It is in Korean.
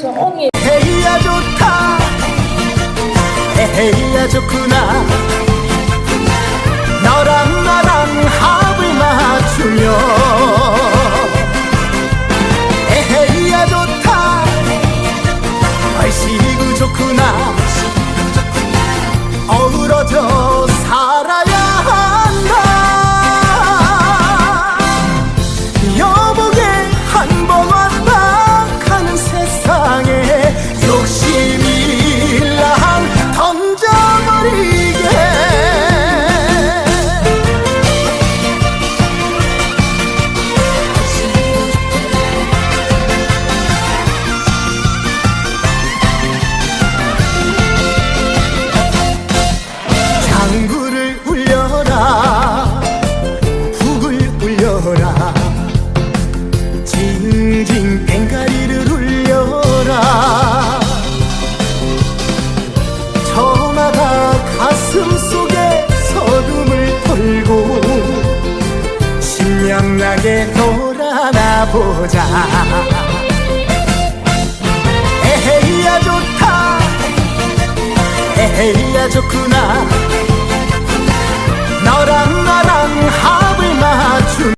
정이 헤이야 좋다. 헤이야 좋구나. 너랑 나랑 합을 맞추며 신나게 돌아나보자. 에헤이야 좋다. 에헤이야 좋구나.